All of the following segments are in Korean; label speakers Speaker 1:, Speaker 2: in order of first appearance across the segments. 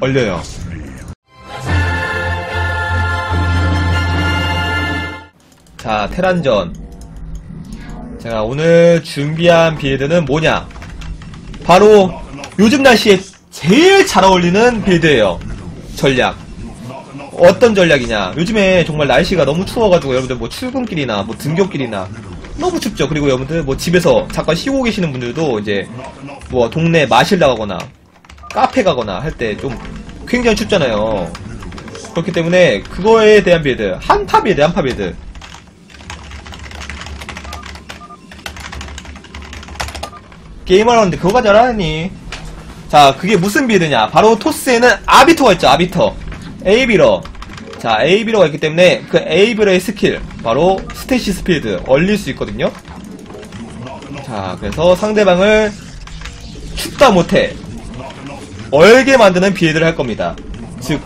Speaker 1: 얼려요. 자, 테란전. 제가 오늘 준비한 빌드는 뭐냐? 바로 요즘 날씨에 제일 잘 어울리는 빌드예요. 전략. 어떤 전략이냐? 요즘에 정말 날씨가 너무 추워가지고 여러분들 뭐 출근길이나 뭐 등교길이나 너무 춥죠. 그리고 여러분들 뭐 집에서 잠깐 쉬고 계시는 분들도 이제 뭐 동네 마실 나가거나 카페 가거나 할 때 좀 굉장히 춥잖아요. 그렇기 때문에 그거에 대한 빌드 한파 빌드 한파 빌드 게임을 하는데 그거가 잘하니. 자 그게 무슨 빌드냐? 바로 토스에는 아비터가 있죠 아비터. 에이비러 자 에이비러가 있기 때문에 그 에이비러의 스킬 바로 스테이시 스피드 얼릴 수 있거든요. 자 그래서 상대방을 춥다 못해 얼게 만드는 빌드를 할 겁니다. 즉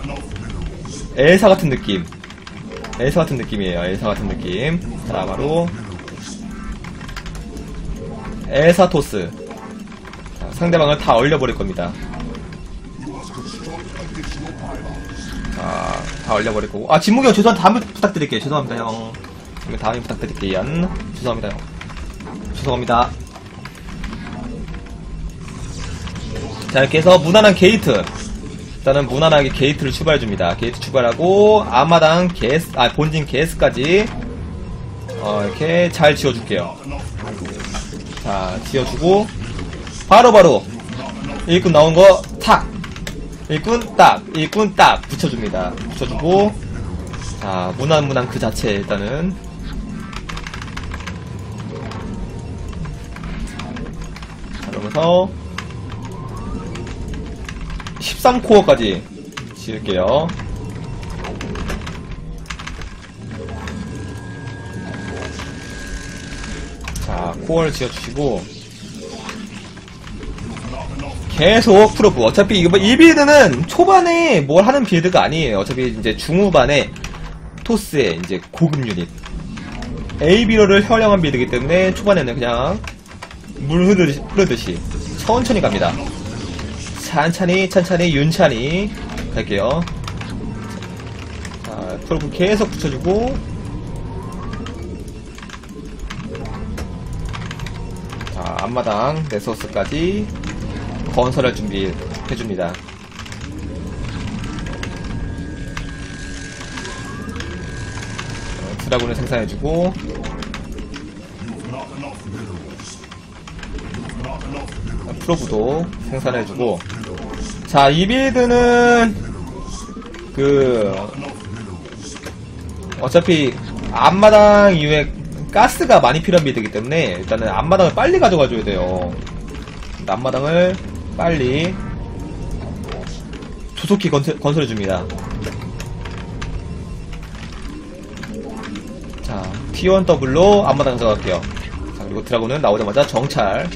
Speaker 1: 엘사 같은 느낌. 엘사 같은 느낌이에요 엘사 같은 느낌. 자 바로 엘사 토스. 자, 상대방을 다 얼려버릴 겁니다 자, 다 얼려버릴 거고. 아 진무기 형 죄송한데 다음에 부탁드릴게요. 죄송합니다 형. 이거 다음에 부탁드릴게요 죄송합니다 형. 죄송합니다. 자 이렇게 해서 무난한 게이트. 일단은 무난하게 게이트를 출발해줍니다. 게이트 출발하고 아마당 게스 아 본진 게스까지 어 이렇게 잘 지어줄게요. 자 지어주고 바로바로. 일꾼 나온 거 탁 일꾼 딱 일꾼 딱 붙여줍니다. 붙여주고 자 무난 무난 그 자체 일단은. 자, 그러면서 13코어까지 지을게요. 자, 코어를 지어주시고, 계속 프로브. 어차피 이거, 이 빌드는 초반에 뭘 하는 빌드가 아니에요. 어차피 이제 중후반에 토스의 이제 고급 유닛. AB로를 활용한 빌드이기 때문에 초반에는 그냥 물 흐르듯이, 흐르듯이 천천히 갑니다. 천천히 천천히 윤찬히 갈게요 자 프로브 계속 붙여주고 자 앞마당 레소스까지 건설할 준비 해줍니다 어, 드라군을 생산해주고 프로브도 생산해주고 자, 이 빌드는 그 어차피 앞마당 이후에 가스가 많이 필요한 빌드이기 때문에 일단은 앞마당을 빨리 가져가줘야 돼요. 앞마당을 빨리 조속히 건설, 건설해줍니다. 자, T1 더블로 앞마당 가져갈게요. 자, 그리고 드라곤은 나오자마자 정찰.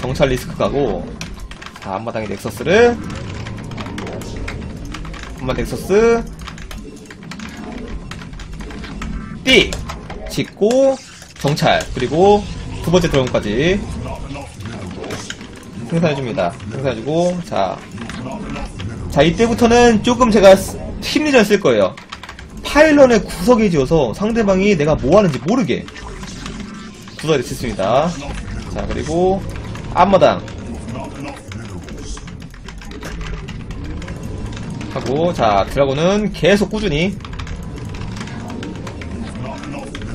Speaker 1: 정찰 리스크 가고 자, 앞마당에 넥서스를 앞마 넥서스 띠 짓고 정찰 그리고 두 번째 드론까지 생산해줍니다. 생산해주고 자, 자 이때부터는 조금 제가 심리전 쓸 거예요. 파일런을 구석에 지어서 상대방이 내가 뭐 하는지 모르게 구석에 짓습니다. 자 그리고 앞마당. 하고 자 드라곤은 계속 꾸준히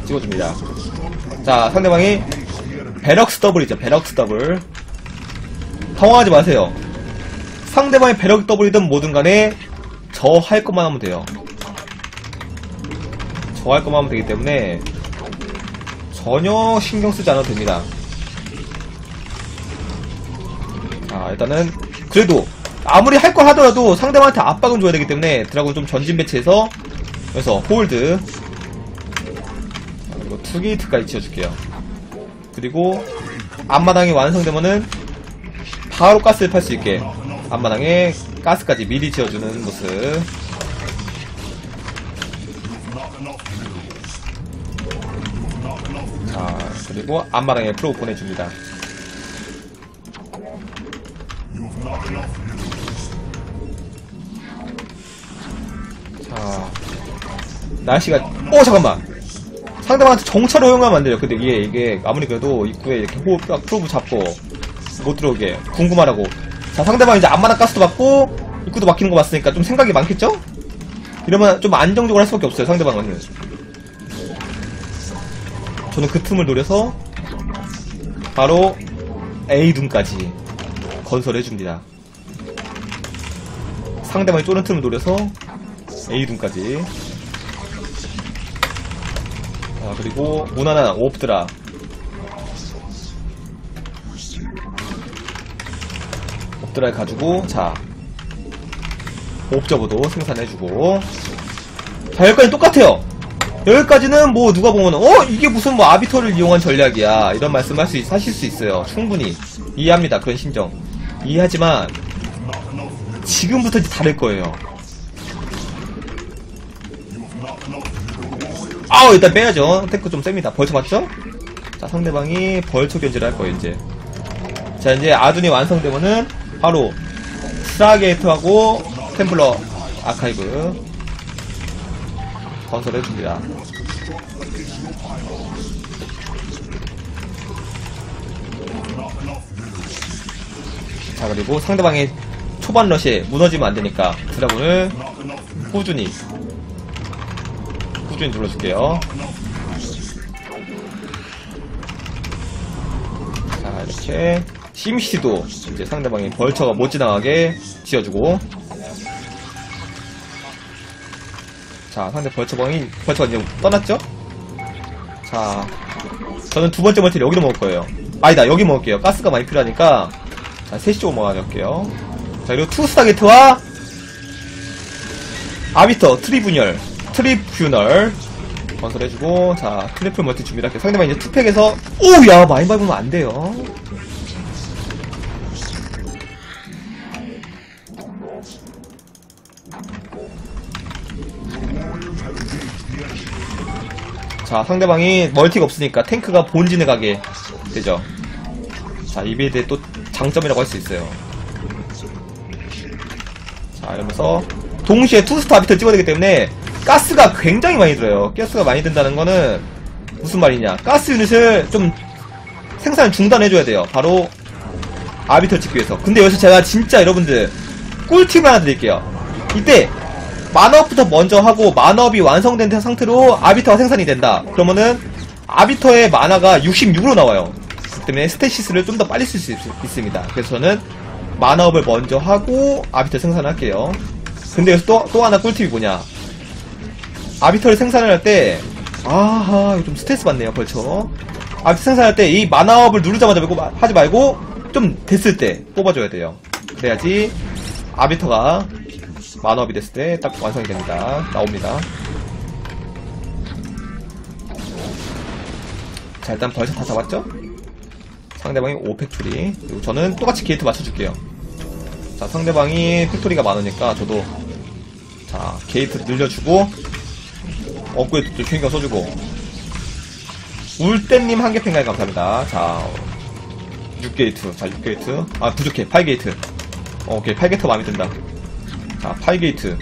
Speaker 1: 찍어줍니다. 자 상대방이 베럭스 더블이죠. 베럭스 더블 당황하지 마세요. 상대방이 베럭 더블이든 뭐든 간에 저 할 것만 하면 돼요. 저 할 것만 하면 되기 때문에 전혀 신경 쓰지 않아도 됩니다. 자 일단은 그래도 아무리 할 걸 하더라도 상대방한테 압박은 줘야 되기 때문에 드라곤 좀 전진 배치해서 그래서 홀드. 그리고 투게이트까지 지어줄게요. 그리고 앞마당이 완성되면은 바로 가스를 팔 수 있게 앞마당에 가스까지 미리 지어주는 모습 자 그리고 앞마당에 프로 보내줍니다 자, 날씨가, 어, 잠깐만. 상대방한테 정찰을 허용하면 안 돼요. 근데 이게, 이게, 아무리 그래도 입구에 이렇게 호흡, 프로브 잡고, 못 들어오게. 궁금하라고. 자, 상대방 이제 안마나 가스도 받고, 입구도 막히는 거 봤으니까 좀 생각이 많겠죠? 이러면 좀 안정적으로 할 수밖에 없어요, 상대방은. 저는 그 틈을 노려서, 바로, A둔까지 건설해줍니다. 상대방이 쪼는 틈을 노려서, A둔까지. 자, 그리고, 무난한 오프드라. 옵드라를 가지고, 자, 옵저버도 생산해주고. 자, 여기까지 똑같아요. 여기까지는 뭐 누가 보면 어 이게 무슨 뭐 아비터를 이용한 전략이야. 이런 말씀할 수 있, 하실 수 있어요. 충분히. 이해합니다 그런 심정. 이해하지만 지금부터 이제 다를 거예요. 아우 일단 빼야죠. 테크 좀 셉니다. 벌쳐 맞죠? 자 상대방이 벌쳐 견제를 할 거예요 이제. 자 이제 아둔이 완성되면은 바로 스타게이트하고 템플러 아카이브 건설해줍니다. 자 그리고 상대방의 초반 러시에 무너지면 안되니까 드라군을 꾸준히 꾸준히 눌러줄게요. 자 이렇게 심시도 이제 상대방이 벌처가 못 지나가게 지어주고 자, 상대 벌처방이, 벌처가 이제 떠났죠? 자, 저는 두 번째 멀티를 여기로 먹을 거예요. 아니다, 여기 먹을게요. 가스가 많이 필요하니까. 자, 셋이 쪽으로 먹어줄게요. 자, 그리고 투스타게트와 아비터, 트리분열, 트리뷰널 건설해주고, 자, 트리플 멀티 준비할게요. 상대방 이제 투팩에서, 오, 야, 많이 밟으면 안 돼요. 자, 상대방이 멀티가 없으니까 탱크가 본진에 가게 되죠. 자, 이 빌드의 또 장점이라고 할 수 있어요. 자, 이러면서 동시에 투스타 비트 찍어야 되기 때문에 가스가 굉장히 많이 들어요. 가스가 많이 든다는 거는 무슨 말이냐. 가스 유닛을 좀 생산 중단해줘야 돼요. 바로 아비터 찍기 위해서. 근데 여기서 제가 진짜 여러분들 꿀팁 하나 드릴게요. 이때 만업부터 먼저 하고 만업이 완성된 상태로 아비터가 생산이 된다. 그러면은 아비터의 만화가 66으로 나와요. 그 때문에 스테시스를 좀 더 빨리 쓸 수 있습니다. 그래서 저는 만업을 먼저 하고 아비터 생산할게요. 근데 여기서 또, 또 하나 꿀팁이 뭐냐. 아비터를 생산을 할 때, 아하, 좀 스트레스 받네요, 벌써. 아비터 생산할 때 이 만화업을 누르자마자 하지 말고, 좀 됐을 때 뽑아줘야 돼요. 그래야지 아비터가 만업이 됐을 때 딱 완성이 됩니다. 나옵니다. 자, 일단 벌써 다 잡았죠? 상대방이 5팩토리. 그리고 저는 똑같이 게이트 맞춰줄게요. 자, 상대방이 팩토리가 많으니까 저도 자, 게이트 늘려주고 업그레이드 킹경 써주고 울땐님 한개 팽가에 감사합니다. 자, 6게이트. 자, 6게이트. 아, 부족해. 8게이트. 어, 오케이. 8게이트 마음에 든다. 자, 8게이트.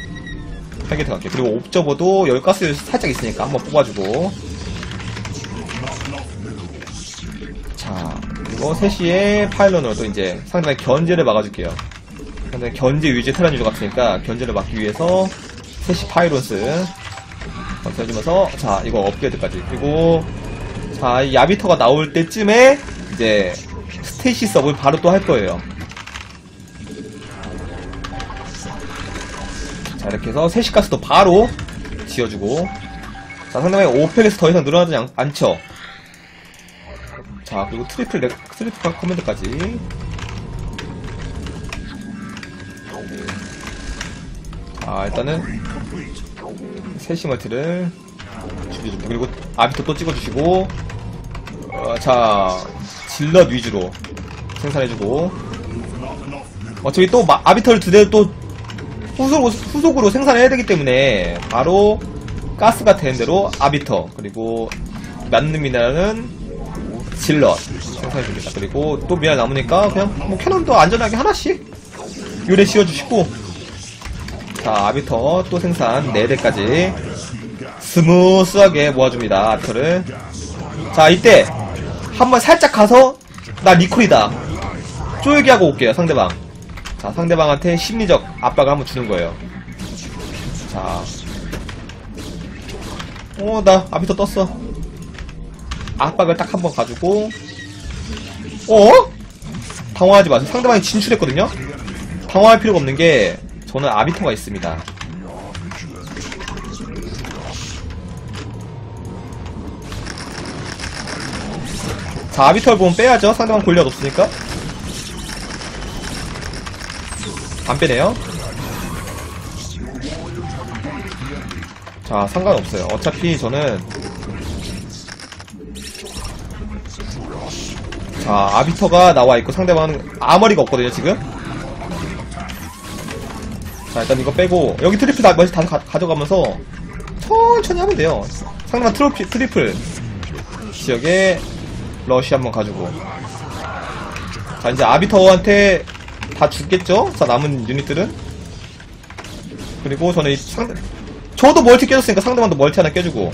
Speaker 1: 8게이트 갈게. 그리고 옵저버도 여기 가스 살짝 있으니까 한번 뽑아주고. 자, 그리고 3시에 파일런으로 또 이제 상대방의 견제를 막아줄게요. 상대방 견제 유지 테란 유저 같으니까 견제를 막기 위해서 3시 파이론스 건설해주면서 자, 이거 업그레이드까지. 그리고 자, 이 야비터가 나올 때쯤에 이제 스테이시 서브를 바로 또 할 거예요. 자, 이렇게 해서 세시가스도 바로 지어주고. 자, 상대방이 오펙에서 더 이상 늘어나지 않, 않죠. 자, 그리고 트리플, 렉, 트리플 커맨드까지. 자, 일단은, 세시 멀티를 죽여줍니다. 그리고 아비토 또 찍어주시고, 어, 자, 질럿 위주로 생산해주고, 어차피 또 마- 아비터를 두 대를 또 후속, 후속으로 생산해야 되기 때문에 바로 가스가 되는 대로 아비터 그리고 미나는 질럿 생산해줍니다. 그리고 또 미나 남으니까 그냥 뭐 캐논도 안전하게 하나씩 요래 씌워주시고. 자 아비터 또 생산 4대까지 스무스하게 모아줍니다 아비터를. 자 이때 한번 살짝 가서 나 리콜이다. 쪼이게 하고 올게요 상대방 자 상대방한테 심리적 압박을 한번 주는 거예요 자 어, 나 아비터 떴어. 압박을 딱 한번 가지고, 어? 당황하지 마세요. 상대방이 진출했거든요? 당황할 필요가 없는 게, 저는 아비터가 있습니다. 자, 아비터를 보면 빼야죠. 상대방 골리앗 없으니까. 안 빼네요. 자, 상관없어요. 어차피 저는 자, 아비터가 나와 있고 상대방은 아머리가 없거든요, 지금. 자, 일단 이거 빼고 여기 트리플 다 다 가, 가져가면서 천천히 하면 돼요. 상대방 트로피, 트리플 지역에 러시 한번 가지고 자, 이제 아비터한테 다 죽겠죠? 자, 남은 유닛들은? 그리고 저는 이 상대 저도 멀티 깨졌으니까 상대방도 멀티 하나 깨주고.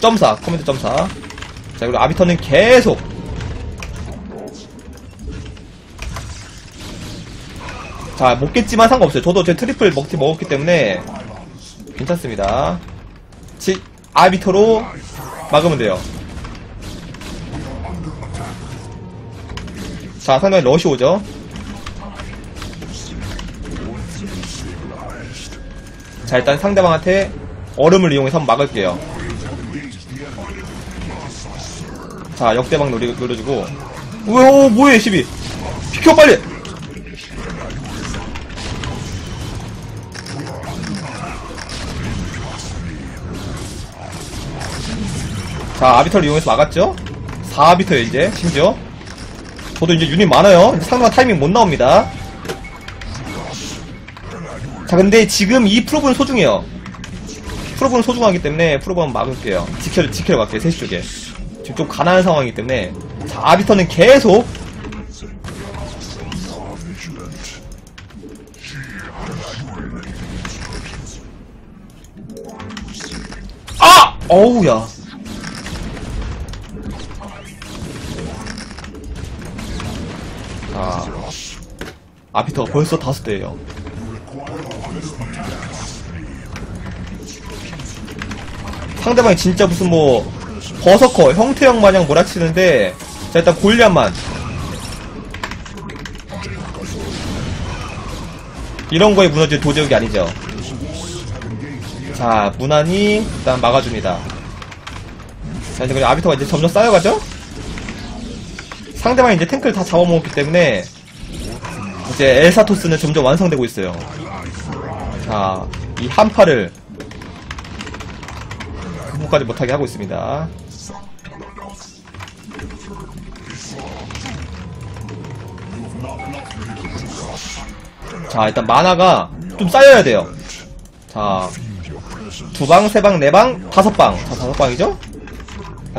Speaker 1: 점사 커맨드 점사. 자 그리고 아비터는 계속. 자 못겠지만 상관없어요. 저도 제 트리플 먹티 먹었기 때문에 괜찮습니다. 지 아비터로 막으면 돼요 자 상당히 러시 오죠? 자 일단 상대방한테 얼음을 이용해서 한번 막을게요. 자 역대박 노리, 노려주고. 우와 오, 뭐해 12 비켜 빨리! 자 아비터를 이용해서 막았죠? 4아비터에 이제. 심지어 저도 이제 유닛 많아요. 상대방 타이밍 못 나옵니다. 자 근데 지금 이 프로브는 소중해요. 프로브는 소중하기 때문에 프로브 한번 막을게요. 지켜, 지켜러 갈게요 3시 쪽에. 지금 좀 가난한 상황이기 때문에. 자 아비터는 계속. 아! 어우야 아비터가 벌써 다섯 대예요. 상대방이 진짜 무슨 뭐 버서커 형태형 마냥 몰아치는데 자 일단 골리앗만. 이런 거에 무너질 도제욱이 아니죠. 자 무난히 일단 막아줍니다. 자 이제 아비터가 이제 점점 쌓여가죠? 상대방이 이제 탱크를 다 잡아먹었기 때문에 이제 엘사토스는 점점 완성되고 있어요 자 이 한파를 극복까지 못하게 하고 있습니다. 자, 일단 만화가 좀 쌓여야 돼요. 자, 두 방, 세 방, 네 방, 다섯 방. 자, 다섯 방이죠?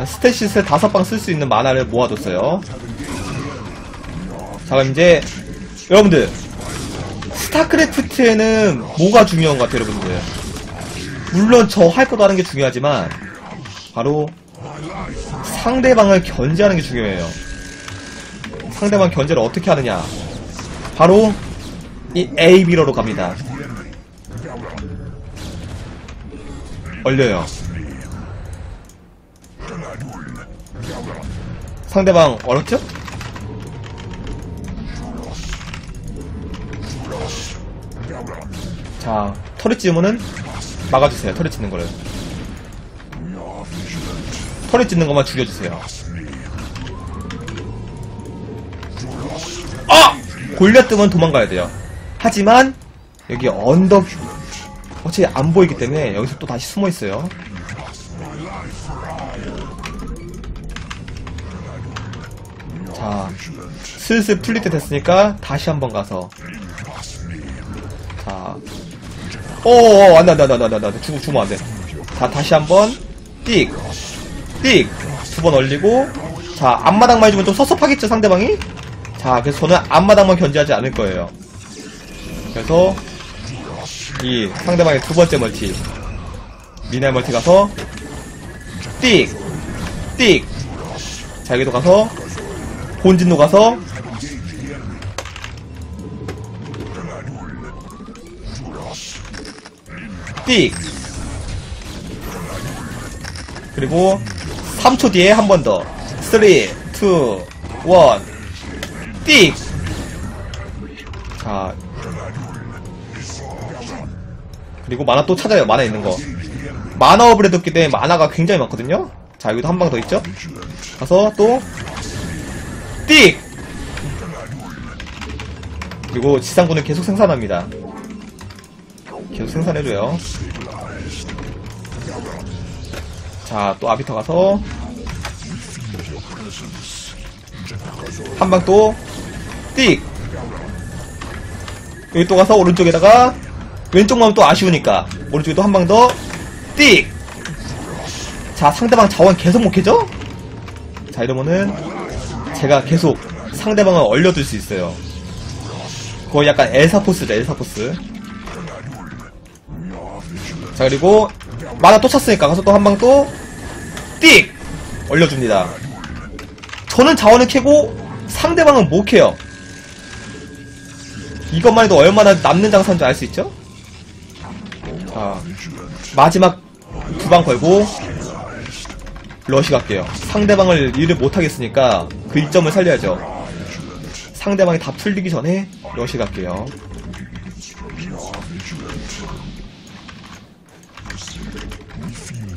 Speaker 1: 스테시스 다섯 방 쓸 수 있는 만화를 모아뒀어요. 자, 그럼 이제, 여러분들, 스타크래프트에는 뭐가 중요한 것 같아요, 여러분들? 물론 저할 것도 하는 게 중요하지만 바로 상대방을 견제하는 게 중요해요. 상대방 견제를 어떻게 하느냐? 바로 이 A 미러로 갑니다. 얼려요. 상대방 어렵죠? 자, 털이 찌으면은 막아주세요. 털이 찢는 거를. 털이 찢는 것만 죽여주세요. 아! 골려 뜨면 도망가야 돼요. 하지만 여기 언덕 어차피 안 보이기 때문에 여기서 또 다시 숨어 있어요. 자, 슬슬 풀릴 때 됐으니까 다시 한번 가서 자, 어어 안돼 안돼 안돼 안돼 안돼 죽 죽으면 안돼 자 다시 한번 띡띡두번 올리고 자, 앞마당만 해주면 좀 섭섭하겠죠, 상대방이? 자, 그래서 저는 앞마당만 견제하지 않을 거예요. 그래서, 이 상대방의 두 번째 멀티. 미네 멀티 가서, 띡! 띡! 자, 여기도 가서, 본진도 가서, 띡! 그리고 3초 뒤에 한 번 더. 3, 2, 1, 띡! 자. 그리고 만화 또 찾아요. 만화 있는 거. 만화 업을 해뒀기 때문에 만화가 굉장히 많거든요? 자, 여기도 한 방 더 있죠? 가서 또, 띡! 그리고 지상군은 계속 생산합니다. 계속 생산해줘요. 자, 또 아비터 가서 한 방 또 띡! 여기 또 가서 오른쪽에다가 왼쪽만 또 아쉬우니까 오른쪽에 또 한 방 더 띡! 자, 상대방 자원 계속 못 캐죠? 자, 이러면은 제가 계속 상대방을 얼려둘 수 있어요. 거의 약간 엘사포스죠, 엘사포스. 자, 그리고 만화 또 찼으니까 가서 또 한 방 또 띡! 올려줍니다. 저는 자원을 캐고 상대방은 못 캐요. 이것만 해도 얼마나 남는 장사인 줄알수 있죠? 자, 마지막 두 방 걸고 러시 갈게요. 상대방을 일을 못하겠으니까 그 이점을 살려야죠. 상대방이 다 풀리기 전에 러시 갈게요.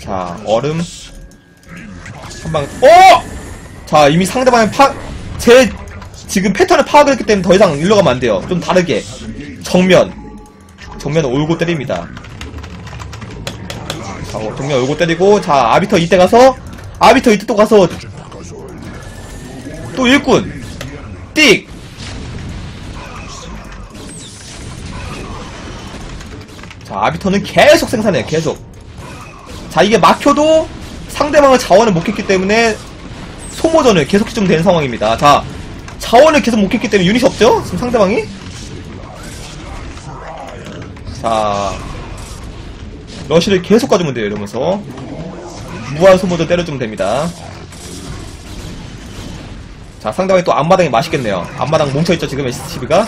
Speaker 1: 자, 얼음. 한 방, 어! 자, 이미 상대방의 파, 제, 지금 패턴을 파악을 했기 때문에 더 이상 일로 가면 안 돼요. 좀 다르게. 정면. 정면 올고 때립니다. 자, 어, 정면 올고 때리고, 자, 아비터 이때 가서, 아비터 이때 또 가서, 또 일꾼. 띡! 자, 아비터는 계속 생산해요, 계속. 자, 이게 막혀도 상대방을 자원을 못 캤기 때문에 소모전을 계속 좀 되는 상황입니다. 자, 자원을 계속 못 캤기 때문에 유닛이 없죠? 지금 상대방이? 자, 러시를 계속 가주면 돼요, 이러면서. 무한 소모전 때려주면 됩니다. 자, 상대방이 또 앞마당이 맛있겠네요. 앞마당 뭉쳐있죠, 지금 SCB가?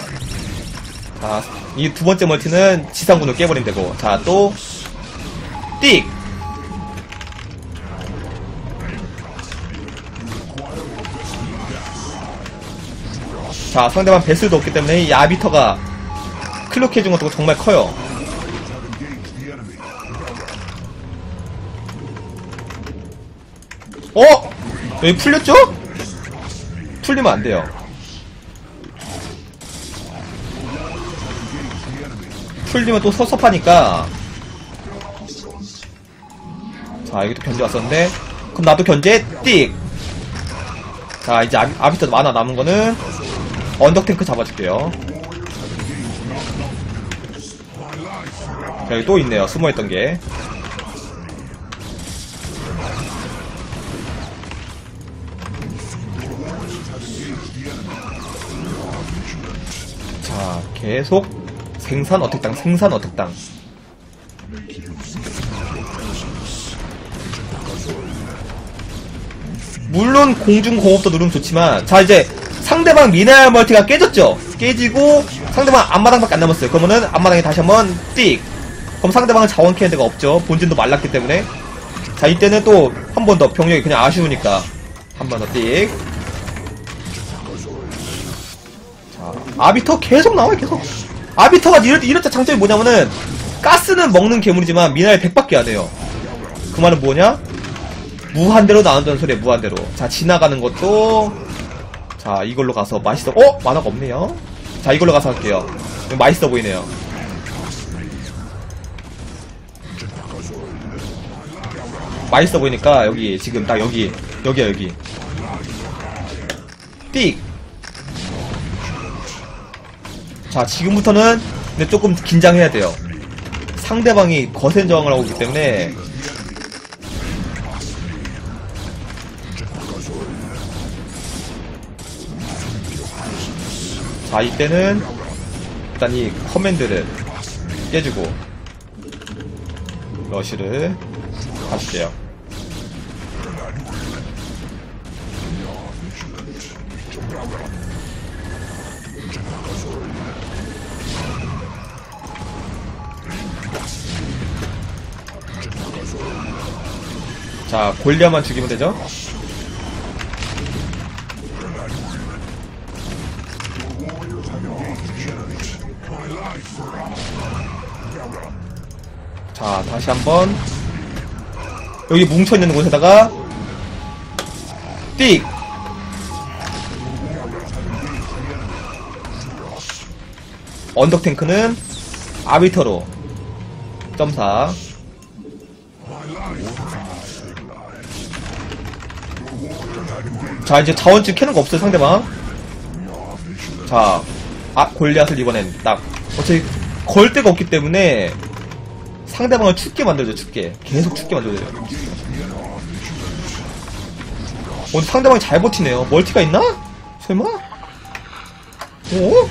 Speaker 1: 자, 이 두 번째 멀티는 지상군을 깨버리면 되고. 자, 또, 띡! 자, 상대방 베스도 없기 때문에 이 아비터가 클로크 해준 것도 정말 커요. 어? 여기 풀렸죠? 풀리면 안 돼요. 풀리면 또 섭섭하니까. 자, 여기도 견제 왔었는데. 그럼 나도 견제, 띡! 자, 이제 아비, 아비터 만화 남은 거는 언덕탱크 잡아줄게요. 자, 여기 또 있네요. 숨어있던 게. 자, 계속 생산 어택당, 생산 어택당. 물론 공중 공업도 누르면 좋지만, 자, 이제 상대방 미네랄 멀티가 깨졌죠? 깨지고 상대방 앞마당밖에 안 남았어요. 그러면은 앞마당에 다시 한번 띡. 그럼 상대방은 자원 캐는 데가 없죠. 본진도 말랐기 때문에. 자, 이때는 또 한 번 더 병력이 그냥 아쉬우니까 한 번 더 띡. 자, 아비터 계속 나와요, 계속. 아비터가 이럴 때, 이럴 때 장점이 뭐냐면은 가스는 먹는 괴물이지만 미네랄 100밖에 안 해요. 그 말은 뭐냐? 무한대로 나온다는 소리야, 무한대로. 자, 지나가는 것도 자, 이걸로 가서 맛있어. 어? 만화가 없네요. 자, 이걸로 가서 할게요. 맛있어 보이네요. 맛있어 보이니까 여기 지금 딱 여기 여기야 여기. 띡. 자, 지금부터는 근데 조금 긴장해야 돼요. 상대방이 거센 저항을 하고 있기 때문에 자, 이때는 일단 이 커맨드를 깨주고 러쉬를 가줄게요. 자, 골리아만 죽이면 되죠? 자, 다시 한번. 여기 뭉쳐있는 곳에다가 띡! 언덕탱크는 아비터로. 점사. 자 이제 자원줄 캐는 거 없어요 상대방. 자 아, 골리앗을 이번엔 딱. 어차피 걸 데가 없기 때문에 상대방을 춥게 만들죠 춥게 계속 춥게 만들어줘요 어, 상대방이 잘 버티네요 멀티가 있나? 설마? 어?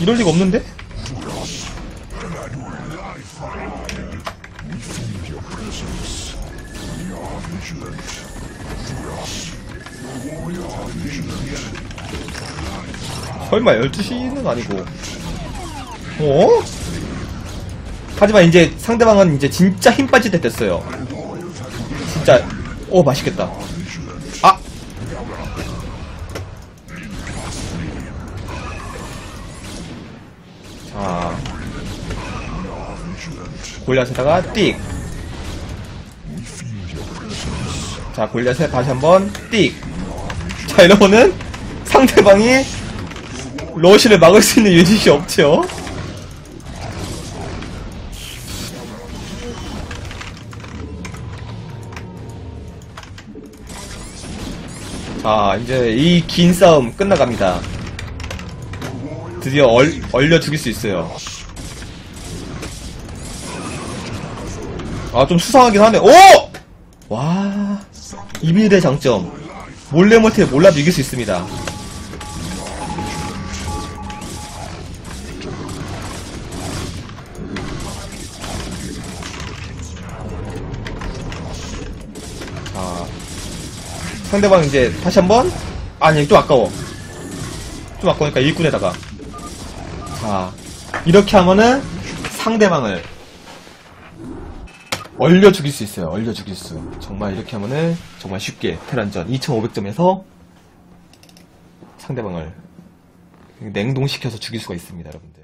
Speaker 1: 이럴 리가 없는데? 설마 12시는 아니고 어? 하지만 이제 상대방은 이제 진짜 힘 빠질 때 됐어요 진짜 오 맛있겠다 아 자, 골리앗에다가 띡. 자, 골리앗에 다시 한번 띡. 자, 이러면은 상대방이 러시를 막을 수 있는 유닛이 없죠. 자, 이제 이 긴 싸움 끝나갑니다. 드디어 얼, 얼려 죽일 수 있어요. 아, 좀 수상하긴 하네. 오! 와, 이빌의 장점. 몰래 멀티를 몰라도 이길 수 있습니다. 상대방 이제 다시 한 번? 아니, 좀 아까워. 좀 아까우니까 일꾼에다가. 자, 이렇게 하면은 상대방을 얼려 죽일 수 있어요. 얼려 죽일 수. 정말 이렇게 하면은 정말 쉽게 테란전 2500점에서 상대방을 냉동시켜서 죽일 수가 있습니다, 여러분들.